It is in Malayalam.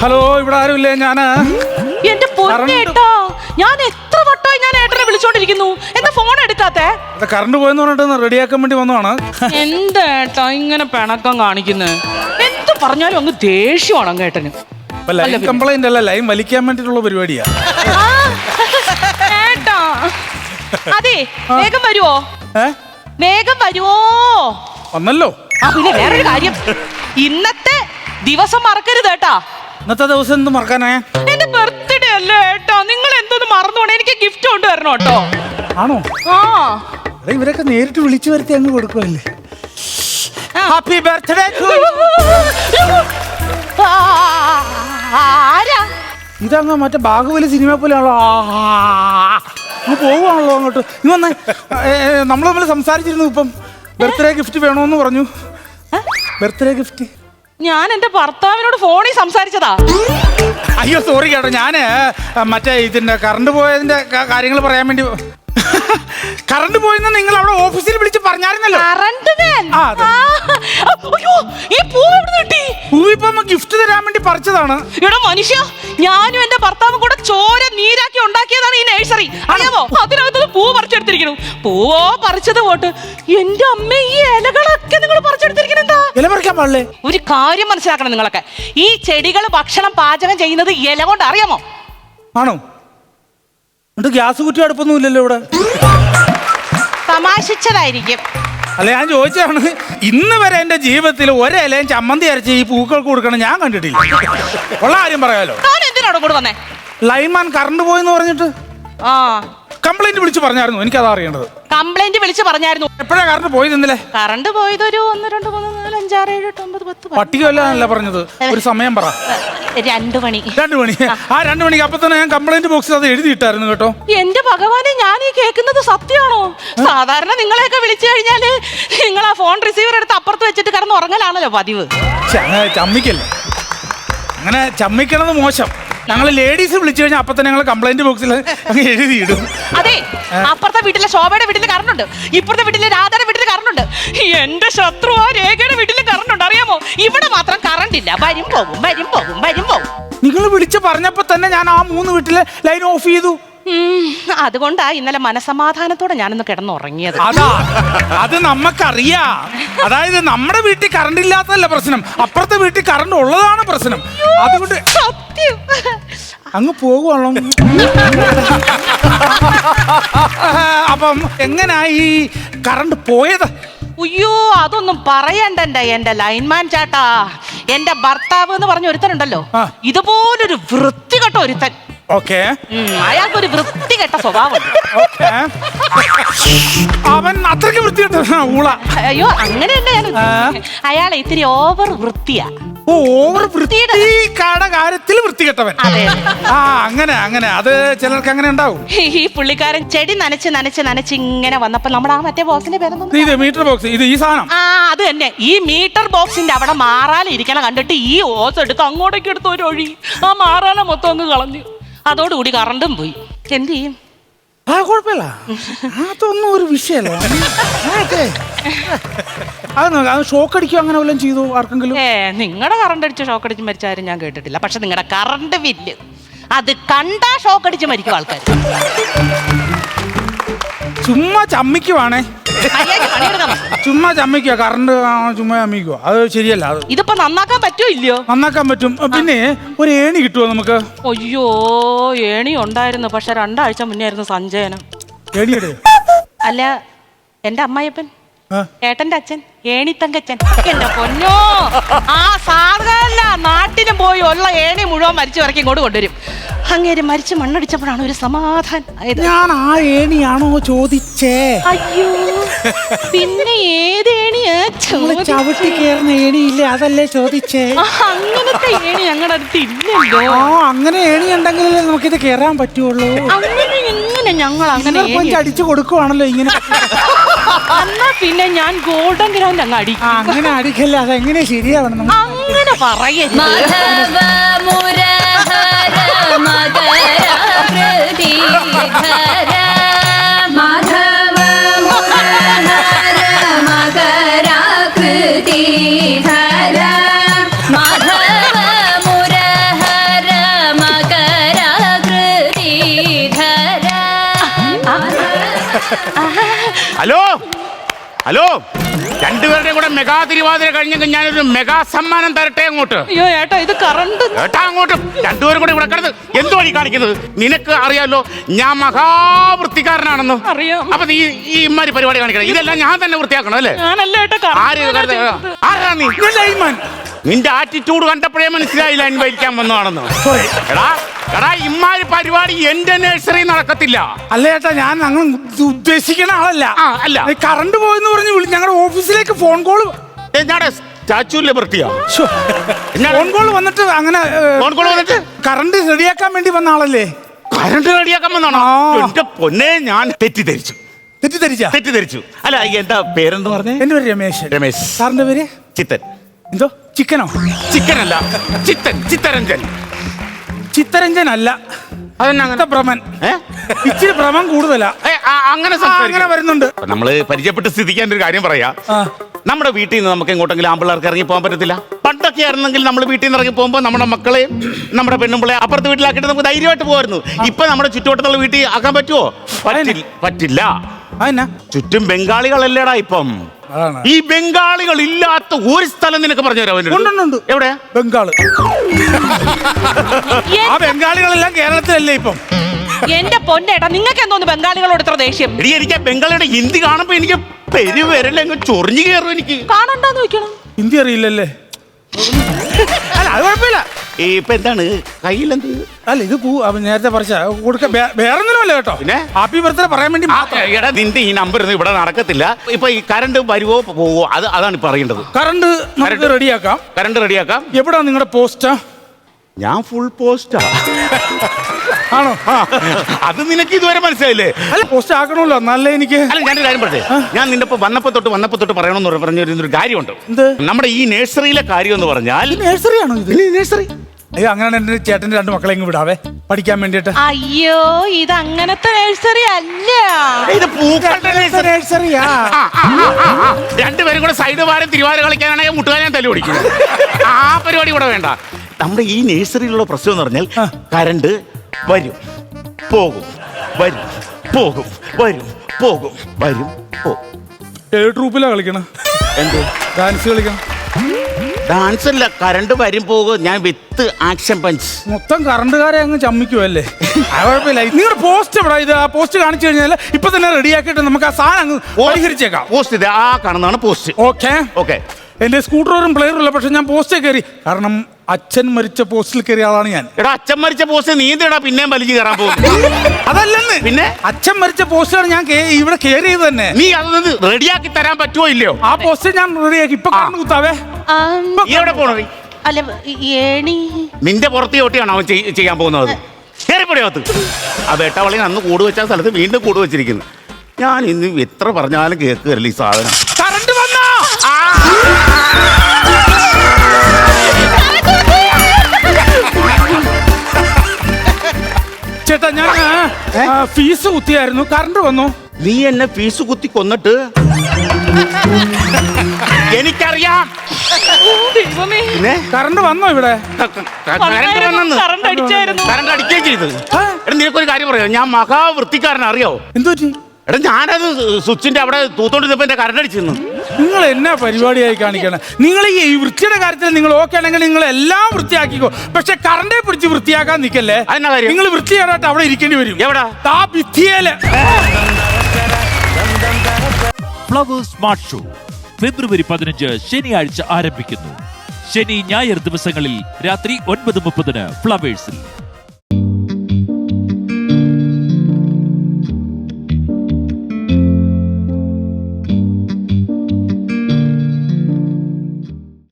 ഹലോ ഇവിടെ ആരുമില്ലേ? ഞാൻ. എന്റെ പൊന്നേട്ടോ ഞാൻ എത്ര വട്ടമായി ഞാൻ ഏട്ടനെ വിളിച്ചോണ്ടിരിക്കുന്നു. എന്താ ഫോൺ എടുക്കാത്തെ? അത് കറണ്ട് പോയെന്ന് പറഞ്ഞിട്ട് റെഡിയാക്കാൻ വേണ്ടി വന്നതാണ്. എന്താട്ടോ ഇങ്ങനെ പിണക്കം കാണിക്കുന്നത് എന്ത് പറഞ്ഞാലും അങ്ങ് ദേഷ്യമാണ് അങ്ങ് ഏട്ടന്. ലൈൻ കംപ്ലൈന്റ് അല്ല ലൈൻ വലിക്കാൻ വേണ്ടിട്ടുള്ള പരിപാടിയാ. ആ, ഏട്ടാ. അതെ വേഗം വരുവോ? ഏ? വേഗം വരുവോ? വന്നല്ലോ. ആ പിന്നെ വേറൊരു കാര്യം. ഇന്നത്തെ ദിവസം മറക്കരുത് ഏട്ടാ. ഇന്നത്തെ ദിവസം എന്ത് മറക്കാനാ? എന്റെ ബർത്ത്ഡേ അല്ലേ ഏട്ടാ? നിങ്ങൾ എന്തോന്ന് മറന്നോണേ? എനിക്ക് ഗിഫ്റ്റ് കൊണ്ടുവരണം കേട്ടോ. ആണോ? ആ. എടാ, ഇവരൊക്കെ നേരിട്ട് വിളിച്ചു വരുത്തി അങ്ങ് കൊടുക്കുമല്ലേ ഹാപ്പി ബർത്ത്ഡേ ആ, ആരാ? ഇതങ്ങ് മറ്റേ ബാഹുബലി സിനിമ പോലെയാണല്ലോ. അങ്ങ് പോവുകയാണല്ലോ അങ്ങോട്ട്. ഇന്ന് വന്നേ. നമ്മൾ തമ്മിൽ സംസാരിച്ചിരുന്നു ഇപ്പം. ബർത്ത്ഡേ ഗിഫ്റ്റ് വേണമെന്ന് പറഞ്ഞു. ബർത്ത്ഡേ ഗിഫ്റ്റ് ഞാൻ എന്റെ ഭർത്താവിനോട് ഫോണിൽ സംസാരിച്ചതാ. അയ്യോ സോറി കേട്ടോ. ഞാൻ മറ്റേ ഇതിന്റെ കറണ്ട് പോയതിന്റെ കാര്യങ്ങൾ പറയാൻ വേണ്ടി കറണ്ട് പോയെന്ന് നിങ്ങൾ അവിടെ ഓഫീസിൽ വിളിച്ച് പറഞ്ഞായിരുന്നല്ലോ. കറണ്ട് മാൻ ആ, അതെ. ആ, അയ്യോ ഈ പൂ എവിടെ കിട്ടി? പൂവിപ്പം ഗിഫ്റ്റ് തരാൻ വേണ്ടി പറിച്ചതാണ്. എടാ മനുഷ്യ ഞാനും എന്റെ ഭർത്താവും കൂടെ ചോര നീരാക്കി ഉണ്ടാക്കിയതാണ് ഈ നഴ്സറി അറിയാമോ? അതിനകത്ത് പൂ പറിച്ചെടുത്തിരിക്കുന്നു. പൂവോ പറിച്ചത് പോട്ട്. എന്റെ അമ്മ ഈ ഇലകളൊക്കെ നിങ്ങൾ പറിച്ചെടുത്തിരിക്കുന്നത് എന്താ ഇല പറിക്കാൻ പാടില്ലേ? ഒരു കാര്യം മനസ്സിലാക്കണം നിങ്ങളൊക്കെ. ഈ ചെടികൾ ഭക്ഷണം പാചകം ചെയ്യുന്നത് ഇല കൊണ്ട് അറിയാമോ? ആണോ? എന്നിട്ട് ഗ്യാസ് കുറ്റി അടുപ്പൊന്നും ഇല്ലല്ലോ ഇവിടെ. തമാശിച്ചതായിരിക്കും. അല്ല ഞാൻ ചോദിച്ചാണ് ഇന്ന് വരെ എന്റെ ജീവിതത്തിൽ ഒരേലയും ചമ്മന്തി അരച്ച് ഈ പൂക്കൾക്ക് കൊടുക്കണം ഞാൻ കണ്ടിട്ടില്ല. ഉള്ള കാര്യം പറയാലോ. താൻ കൂടെ വന്നേ? ലൈൻമാൻ കറണ്ട് പോയെന്ന് പറഞ്ഞിട്ട്. ആ. കംപ്ലൈന്റ് വിളിച്ച് പറഞ്ഞായിരുന്നു. എനിക്കതാ അറിയേണ്ടത്. കംപ്ലൈന്റ് വിളിച്ച് പറഞ്ഞായിരുന്നു. എപ്പോഴാ കറണ്ട് പോയി ഇന്നലെ കറണ്ട് പോയത് ഒരു ഒന്ന് രണ്ട് മൂന്ന് നാല് അഞ്ചാറ് ഏഴ് എട്ട് ഒമ്പത് പത്ത് പതിനൊന്ന്, പട്ടികയല്ല പറഞ്ഞത്? ഒരു സമയം പറ. രണ്ട് മണി. രണ്ടു മണി. ആ. രണ്ടു മണിക്ക് അപ്പൊ തന്നെ ഞാൻ കംപ്ലൈന്റ് ബോക്സിൽ അത് എഴുതിയിട്ടായിരുന്നു കേട്ടോ. എന്റെ ഭഗവാനെ ഞാൻ ഈ കേൾക്കുന്നത് സത്യമാണോ? സാധാരണ നിങ്ങളെയൊക്കെ വിളിച്ചു കഴിഞ്ഞാൽ നിങ്ങൾ ആ ഫോൺ റിസീവർ എടുത്ത് അപ്പുറത്ത് വെച്ചിട്ട് കിടന്ന് ഉറങ്ങലാണല്ലോ പതിവ്. ഛെ, അങ്ങനെ ചമ്മിക്കല്ലേ. അങ്ങനെ ചമ്മിക്കണത് മോശം. ഞങ്ങൾ ലേഡീസ് വിളിച്ചു കഴിഞ്ഞാൽ അപ്പൊ തന്നെ ഞങ്ങൾ കംപ്ലൈന്റ് ബോക്സിൽ അങ്ങ് എഴുതിയിടും. അതെ അപ്പുറത്തെ വീട്ടിലെ ശോഭയുടെ വീട്ടിൽ കറണ്ട് ഉണ്ട് ഇപ്പുറത്തെ വീട്ടിലെ രാധയുടെ വീട്ടിൽ കറണ്ട് ഉണ്ട് എന്റെ ശത്രു ആ രേഖയുടെ വീട്ടിൽ കറണ്ട് ഉണ്ട് അറിയാമോ? ഇവിടെ മാത്രം കറണ്ട് ഇല്ല. വരും പോകും വരും പോകും വരും പോകും നിങ്ങൾ വിളിച്ച് പറഞ്ഞപ്പോ തന്നെ ഞാൻ ആ മൂന്ന് വീട്ടിലെ ലൈൻ ഓഫ് ചെയ്തു. അതുകൊണ്ടാ ഇന്നലെ മനസമാധാനത്തോടെ ഞാനൊന്ന് കിടന്നുറങ്ങിയത്. അതാ അത് നമ്മക്കറിയാ. അതായത് നമ്മുടെ വീട്ടിൽ കറണ്ട് ഇല്ലാത്തതല്ല പ്രശ്നം. അപ്പുറത്തെ വീട്ടിൽ കറണ്ട് ഉള്ളതാണ് പ്രശ്നം. അതുകൊണ്ട് സത്യം. അങ്ങ് പോകുവാണോ? അപ്പം എങ്ങനാ ഈ കറണ്ട് പോയത്? അയ്യോ അതൊന്നും പറയണ്ട എന്റെ ലൈൻമാൻ ചേട്ടാ. എന്റെ ഭർത്താവ് എന്ന് പറഞ്ഞ ഒരുത്തനുണ്ടല്ലോ. ഇതുപോലൊരു വൃത്തികെട്ട ഒരുത്തൻ. ഓക്കെ അയാൾക്കൊരു വൃത്തികെട്ട സ്വഭാവം ഓക്കെ അവൻ അത്രയ്ക്ക് വൃത്തിയുണ്ട് ഊള. അയ്യോ അങ്ങനെയല്ല ഞാൻ. അയാളെ ഇത്തിരി ഓവർ വൃത്തിയാ. ഓ ഓവർ വൃത്തിയുടെ കാര്യത്തിൽ വൃത്തികെട്ടവൻ. അതെ ആ അങ്ങനെ അങ്ങനെ. അത് ചിലർക്ക് അങ്ങനെ ഉണ്ടാവും. ഈ പുള്ളിക്കാരൻ ചെടി നനച്ച് നനച്ച് നനച്ച് ഇങ്ങനെ വന്നപ്പോ നമ്മുടെ ആ മറ്റേ ബോക്സിന്റെ പേരൊന്നും ഇത് മീറ്റർ ബോക്സ് ഇത് ഈ സാധനം. ആ അത് തന്നെ. ഈ മീറ്റർ ബോക്സിന്റെ അവിടെ മാറാലിരിക്കണം കണ്ടിട്ട് ഈ ഓസ് എടുത്ത് അങ്ങോട്ടേക്ക് എടുത്ത് ഒരു ഒഴി ആ മാറാല മൊത്തം അങ്ങ് കളഞ്ഞു. അതോടുകൂടി കറണ്ടും പോയി. എന്ത് ചെയ്യും? ആ കുഴപ്പമില്ല. അതൊന്നും ഒരു വിഷയമല്ല. അതെ. അത് അത് ഷോക്ക് അടിക്കോ അങ്ങനെ വല്ലതും ചെയ്തു ആർക്കെങ്കിലും? ഏ നിങ്ങളുടെ കറണ്ട് അടിച്ച് ഷോക്ക് അടിച്ച് മരിച്ച ആരും ഞാൻ കേട്ടിട്ടില്ല. പക്ഷെ നിങ്ങളുടെ കറണ്ട് ബില്ല് അത് കണ്ടാ ഷോക്ക് അടിച്ച് മരിക്കും ആൾക്കാർ ചുമ്മാ ചമ്മിക്കുവാണേ. ചുമ്മാ ചമ്മിക്കുക കറണ്ട് ചുമ്മാ ചമ്മിക്കുക അത് ശരിയല്ല അത് ഇതിപ്പോ നന്നാക്കാൻ പറ്റുമോ ഇല്ലയോ? നന്നാക്കാൻ പറ്റും. പിന്നെ ഒരു ഏണി കിട്ടുമോ നമുക്ക്? അയ്യോ ഏണി ഉണ്ടായിരുന്നു പക്ഷെ രണ്ടാഴ്ച മുന്നേ ആയിരുന്നു സഞ്ചയനം ഏണിയുടെ അല്ല എന്റെ അമ്മായിയപ്പൻ. ഏട്ടന്റെ അച്ഛൻ ഏണിത്തങ്കച്ചൻ എന്റെ പൊന്നോ. ആ സാധാരണ നാട്ടിലും പോയി ഉള്ള ഏണി മുഴുവൻ മരിച്ചു ഇറക്കി ഇങ്ങോട്ട് കൊണ്ടുവരും. അങ്ങേര് മരിച്ച് മണ്ണടിച്ചപ്പോഴാണ് ഒരു സമാധാനം ഞാൻ ആ ഏണിയാണോ ചോദിച്ചേ? അയ്യോ. പിന്നെ ഏത് ഏണിയാ നമ്മൾ ചോദി- ചവിട്ടി കയറുന്ന ഏണിയില്ലേ? അതല്ലേ ചോദിച്ചേ? അങ്ങനത്തെ ഏണി ഞങ്ങളുടെ അടുത്ത് ഇല്ലല്ലോ ആ അങ്ങനെ ഏണി ഉണ്ടെങ്കിലല്ലേ നമുക്കിത് കയറാൻ പറ്റുള്ളൂ. അങ്ങനെ എങ്ങനെ ഞങ്ങൾ അങ്ങനെ ഏണി കൊഞ്ച് അടിച്ചു കൊടുക്കുവാണല്ലോ ഇങ്ങനെ. എന്നാ പിന്നെ ഞാൻ ഗോൾഡൻ ഗ്രൗണ്ട് അങ്ങ് അടി ആ അങ്ങനെ അടിക്കല്ല? അതെങ്ങനെ ശരിയാവണം നമുക്ക്? അങ്ങനെ പറയരുത്. മാധവ മുരഹര മകരാകൃതിധര മാധവ ഹലോ രണ്ടുപേരുടെയും കൂടെ മെഗാ തിരുവാതിര കഴിഞ്ഞെങ്കിൽ ഞാനൊരു മെഗാ സമ്മാനം തരട്ടെ അങ്ങോട്ട്? അയ്യോ ഏട്ടാ ഇത് കറണ്ട് ഏട്ടാ അങ്ങോട്ട്. രണ്ടുപേരും കൂടെ ഇവിടെ കിടന്ന് എന്തോ വഴി കാണിക്കുന്നത്? നിനക്ക് അറിയാലോ ഞാൻ മഹാവൃത്തിക്കാരനാണെന്ന്. അറിയാം. അപ്പൊ നീ ഈ ഇമ്മാരി പരിപാടി കാണിക്കണം. ഇതെല്ലാം ഞാൻ തന്നെ വൃത്തിയാക്കണം അല്ലേ? ഞാനല്ല ഏട്ടാ ആര് കറണ്ട് കരുത- ആരാ നീ? നിന്റെ ആറ്റിറ്റ്യൂഡ് കണ്ടപ്പോഴേ മനസ്സിലായില്ല അനുഭവിക്കാൻ വന്നതാണെന്ന്. എടാ എടാ ഇമ്മാരി പരിപാടി എന്റെ നഴ്സറി നടക്കത്തില്ല. അല്ല ചേട്ടാ ഞാൻ അങ്ങനെ ഉദ്ദേശിക്കുന്ന ആളല്ല. ആ, അല്ല. കറണ്ട് പോയെന്ന് പറഞ്ഞ് വിളി ഞങ്ങളുടെ ഓഫീസിലേക്ക് ഫോൺ കോൾ എന്നാടെ സ്റ്റാച്ചു ലിബർട്ടിയാ ഫോൺ കോൾ വന്നിട്ട് അങ്ങനെ ഫോൺ കോൾ വന്നിട്ട്? കറണ്ട് റെഡിയാക്കാൻ വേണ്ടി വന്ന ആളല്ലേ? കറണ്ട് റെഡിയാക്കാൻ വന്നാണോ എന്റെ പൊന്നെ ഞാൻ തെറ്റിദ്ധരിച്ചു. തെറ്റിദ്ധരിച്ച? തെറ്റിദ്ധരിച്ചു. അല്ല എന്താ പേരെന്ന് പറഞ്ഞേ? എന്റെ പേര് രമേശ് രമേശ്. സാറിന്റെ പേര്? ചിത്തൻ. എന്തോ? ചിക്കനോ? ചിക്കനല്ല. ചിത്തൻ ചിത്തരഞ്ജൻ. ചിത്തരഞ്ജൻ അല്ല അതെന്നാ ഭ്രമൻ? ഇച്ചിരി ഭ്രമം കൂടുതലാ. അങ്ങനെ അങ്ങനെ വരുന്നുണ്ട്. നമ്മൾ പരിചയപ്പെട്ട് സ്ഥിതിക്കാൻ ഒരു കാര്യം പറയാ. നമ്മുടെ വീട്ടിൽ നിന്ന് നമുക്ക് എങ്ങോട്ടെങ്കിലും ആമ്പിള്ളേർക്ക് ഇറങ്ങി പോകാൻ പറ്റത്തില്ല. പണ്ടൊക്കെ ആയിരുന്നെങ്കിൽ നമ്മൾ വീട്ടിൽ നിന്ന് ഇറങ്ങി പോകുമ്പോൾ നമ്മുടെ മക്കളെയും നമ്മുടെ പെണ്ണുമ്പിളെ അപ്പുറത്തെ വീട്ടിലാക്കിയിട്ട് നമുക്ക് ധൈര്യമായിട്ട് പോകുമായിരുന്നു ഇപ്പൊ നമ്മുടെ ചുറ്റുവട്ടത്തുള്ള വീട്ടിൽ ആക്കാൻ പറ്റുമോ പറ്റില്ല. അതെന്നാ? ചുറ്റും ബംഗാളികളല്ലേടാ ഇപ്പം. അതാണ്. ഈ ബംഗാളികൾ ഇല്ലാത്ത ഒരു സ്ഥലം നിനക്ക് പറഞ്ഞു തരാം അവന്റെ അടുത്ത്. ഉണ്ടുണ്ടുണ്ട്. എവിടെയാ ബംഗാൾ. ആ ബംഗാളികളെല്ലാം കേരളത്തിലല്ലേ ഇപ്പം? എന്റെ പൊന്നേട്ടാ നിങ്ങൾക്ക് എന്തോന്ന് ബംഗാളികളോട് ഇത്ര ദേഷ്യം? എടി എനിക്ക് ആ ബംഗാളിയുടെ ഹിന്ദി കാണുമ്പോ എനിക്ക് പെരുവിരലങ്ങ് ചൊറിഞ്ഞു കയറും എനിക്ക്. കാണണ്ടോന്ന് വെക്കണം ഹിന്ദി അറിയില്ലല്ലേ? അല്ല അത് കുഴപ്പമില്ല. ഈ ഇപ്പൊ എന്താണ്? കയ്യിലെന്ത്? അല്ല ഇത് പൂ അവൻ നേരത്തെ പറിച്ച കൊടുക്ക ഒന്നിനുമല്ല കേട്ടോ. പിന്നെ? ഹാപ്പി ബർത്ത്ഡേ പറയാൻ വേണ്ടി ആ, മാത്രം. എടാ നിന്റെ ഈ നമ്പർ ഒന്നും ഇവിടെ നടക്കത്തില്ല. ഇപ്പൊ ഈ കറണ്ട് വരുവോ പോവോ അത് അതാണ് ഇപ്പൊ അറിയേണ്ടത്. കറണ്ട് നമുക്ക്. റെഡിയാക്കാം കറണ്ട് റെഡിയാക്കാം എവിടാ നിങ്ങളുടെ പോസ്റ്റാ ഞാൻ ഫുൾ പോസ്റ്റാ ആണോ? ആ, അത് നിനക്ക് ഇതുവരെ മനസ്സിലായില്ലേ? അല്ല പോസ്റ്റ് ആക്കണമല്ലോ. നല്ല എനിക്ക് അല്ല ഞാനൊരു കാര്യം പറഞ്ഞേ ഞാൻ നിന്റെ ഇപ്പൊ വന്നപ്പോ തൊട്ട് വന്നപ്പോ തൊട്ട് പറയണമെന്ന് പറഞ്ഞൊരു കാര്യമുണ്ട്. എന്ത്? നമ്മുടെ ഈ നേഴ്സറിയിലെ കാര്യം എന്ന് പറഞ്ഞാൽ നേഴ്സറി ആണോ ഇത്? നഴ്സറി അയ്യോ അങ്ങനെ എന്റെ ചേട്ടന്റെ രണ്ട് മക്കളെ ഇങ്ങ് വിടാവേ. പഠിക്കാൻ വേണ്ടിട്ട് അയ്യോ ഇത് അങ്ങനത്തെ നഴ്സറി അല്ല. ഇത് പൂക്കളുടെ നഴ്സറി നഴ്സറിയാ. രണ്ടുപേരും കൂടെ സൈഡ് വാരം തിരുവാര കളിക്കാനാണെങ്കിൽ മുട്ടുകാരൻ തല്ലി ഓടിക്കും. ആ പരിപാടി കൂടെ വേണ്ട. നമ്മുടെ ഈ നേഴ്സറിയിലുള്ള പ്രശ്നം എന്ന് പറഞ്ഞാൽ. കരണ്ട് വരും. പോകും. വരും. പോകും. വരും. പോകും. വരും. പോകും ട്രൂപ്പിലാ കളിക്കണം? എന്ത്? ഡാൻസ് കളിക്കണം. ഡാൻസ് അല്ല. കറണ്ട് വരും പോകും. ഞാൻ വിത്ത് ആക്ഷൻ പഞ്ച് മൊത്തം കറണ്ടുകാരെ അങ്ങ് ചമ്മിക്കുമല്ലേ അത് കുഴപ്പമില്ല. നിങ്ങളുടെ പോസ്റ്റ് എവിടെ ഇത് ആ പോസ്റ്റ് കാണിച്ചു കഴിഞ്ഞാൽ ഇപ്പൊ തന്നെ റെഡിയാക്കിയിട്ട് നമുക്ക് ആ സാധനം അങ്ങ് പരിഹരിച്ചേക്കാം. പോസ്റ്റ് ഇത് ആ കാണുന്നതാണ് പോസ്റ്റ് ഓക്കെ ഓക്കെ എന്റെ സ്കൂട്ടറും പ്ലെയറും ഇല്ല പക്ഷെ ഞാൻ പോസ്റ്റേ കയറി. കാരണം അച്ഛൻ മരിച്ച പോസ്റ്റിൽ കയറിയ ആളാണ് ഞാൻ. എടാ അച്ഛൻ മരിച്ച പോസ്റ്റ് നീ എന്തിനാ പിന്നെയും വലിച്ചു കയറാൻ പോകും അതല്ലെന്ന്. പിന്നെ? അച്ഛൻ മരിച്ച പോസ്റ്റാണ് ഞാൻ കേ- ഇവിടെ കയറിയത് തന്നെ. നീ അതൊന്ന് റെഡിയാക്കി തരാൻ പറ്റുമോ ഇല്ലയോ? ആ പോസ്റ്റ് ഞാൻ റെഡിയാക്കി ഇപ്പൊ കൂത്താവേ കുത്താവേ. ആ, നീ എവിടെ പോണോ നീ അല്ല ഏണി. നിന്റെ പുറത്ത് ചോട്ടിയാണോ അവൻ ചെയ്- ചെയ്യാൻ പോകുന്നത്? കയറിപ്പൊടിയകത്ത് ആ വേട്ടവളി അന്ന് കൂട് വെച്ച സ്ഥലത്ത് വീണ്ടും കൂട് വെച്ചിരിക്കുന്നു. ഞാൻ ഇന്ന് എത്ര പറഞ്ഞാലും കേൾക്കുകയല്ല ഈ സാധനം. ചേട്ടാ ഞാൻ ആ, ഫീസ് കുത്തിയായിരുന്നു. കറണ്ട് വന്നു. നീ എന്നെ ഫീസ് കുത്തി കൊന്നിട്ട്? എനിക്കറിയാം. ദൈവമേ. പിന്നെ? കറണ്ട് വന്നോ ഇവിടെ? കറണ്ട് വന്നെന്ന് കറണ്ട് അടിച്ചായിരുന്നു. കറണ്ട് അടിക്കുകയും ചെയ്ത്. ആ. എടാ നിനക്കൊരു കാര്യം പറയാം. ഞാൻ മഹാവൃത്തിക്കാരൻ അറിയോ? എന്തോ എടാ ഞാനത് സ്വിച്ചിന്റെ അവിടെ തൂത്തോണ്ടിരുന്നപ്പോ എന്റെ കറണ്ട് അടിച്ചിരുന്നു. നിങ്ങൾ എന്നാ പരിപാടിയായി കാണിക്കണം? നിങ്ങൾ ഈ വൃത്തിയുടെ കാര്യത്തിൽ നിങ്ങൾ ഓക്കെ ആണെങ്കിൽ നിങ്ങൾ എല്ലാം വൃത്തിയാക്കിക്കോ. പക്ഷെ കറണ്ടെ പിടിച്ച് വൃത്തിയാക്കാൻ നിൽക്കല്ലേ? കാര്യം? നിങ്ങൾ വൃത്തിയായിട്ട് അവിടെ ഇരിക്കേണ്ടി വരും. എവിടാ? താ ഭിത്തിയേൽ. ഫ്ലവേഴ്സ് സ്മാർട്ട് ഷോ ഫെബ്രുവരി പതിനഞ്ച് ശനിയാഴ്ച ആരംഭിക്കുന്നു. ശനി ഞായർ ദിവസങ്ങളിൽ രാത്രി ഒൻപത് മുപ്പതിന് ഫ്ലവേഴ്സിൽ